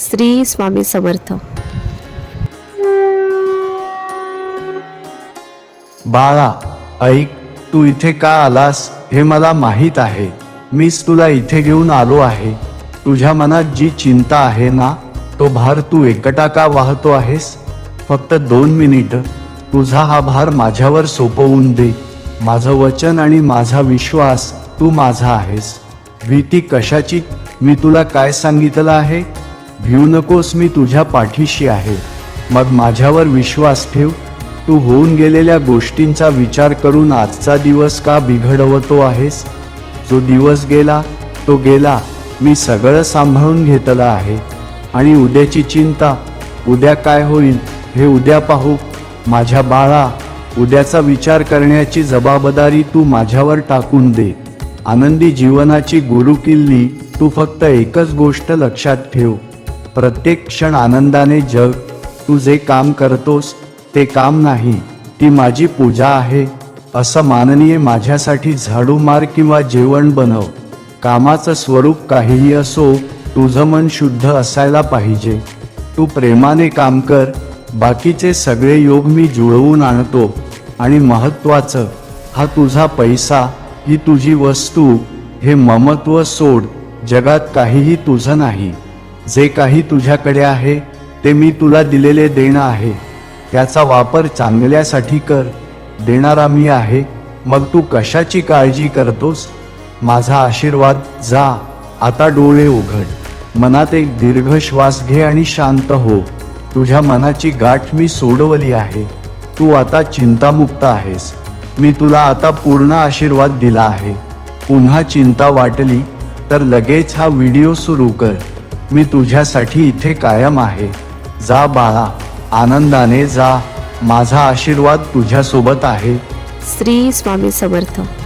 श्री स्वामी समर्थ. बाळा ऐक तू इथे का आलास हे मला माहीत आहे. मीच तुला इथे घेऊन आलो आहे. तुझ्या मनात जी चिंता आहे ना तो भार तू एकटा का वाहतो आहेस? फक्त दोन मिनिट. तुझा हा भार माझ्यावर सोपवून दे. माझं वचन आणि माझा विश्वास तू माझा आहेस. भीती कशाची? मी तुला काय सांगितलं आहे? भिऊ नकोस मी तुझ्या पाठीशी आहे. मग माझ्यावर विश्वास ठेव. तू होऊन गेलेल्या गोष्टींचा विचार करून आजचा दिवस का बिघडवतो आहेस? जो दिवस गेला तो गेला. मी सगळं सांभाळून घेतलं आहे. आणि उद्याची चिंता उद्या काय होईल हे उद्या पाहू. माझ्या बाळा उद्याचा विचार करण्याची जबाबदारी तू माझ्यावर टाकून दे. आनंदी जीवनाची गुरुकिल्ली तू फक्त एकच गोष्ट लक्षात ठेव. प्रत्येक क्षण आनंदाने जग. तू जे काम करतोस ते काम नाही. ती माझी पूजा आहे. असं माननीय माझ्यासाठी झाडू मार किंवा जेवण बनव. कामाचं स्वरूप काहीही असो तुझं मन शुद्ध असायला पाहिजे. तू प्रेमाने काम कर. बाकीचे सगळे योग मी जुळवून आणतो. आणि महत्त्वाचं हा तुझा पैसा ही तुझी वस्तू हे ममत्व सोड. जगात काहीही तुझं नाही. जे काही तुझ्याकडे आहे ते मी तुला दिलेले देणं आहे. त्याचा वापर चांगल्यासाठी कर. देणारा मी आहे मग तू कशाची काळजी करतोस? माझा आशीर्वाद जा आता डोळे उघड. मनात एक दीर्घ श्वास घे आणि शांत हो. तुझ्या मनाची गाठ मी सोडवली आहे. तू आता चिंतामुक्त आहेस. मी तुला आता पूर्ण आशीर्वाद दिला आहे. पुन्हा चिंता वाटली तर लगेच हा व्हिडिओ सुरू कर. मी तुझ्यासाठी इथे कायम आहे. जा बाळा आनंदाने जा. माझा आशीर्वाद तुझ्यासोबत आहे. श्री स्वामी समर्थ.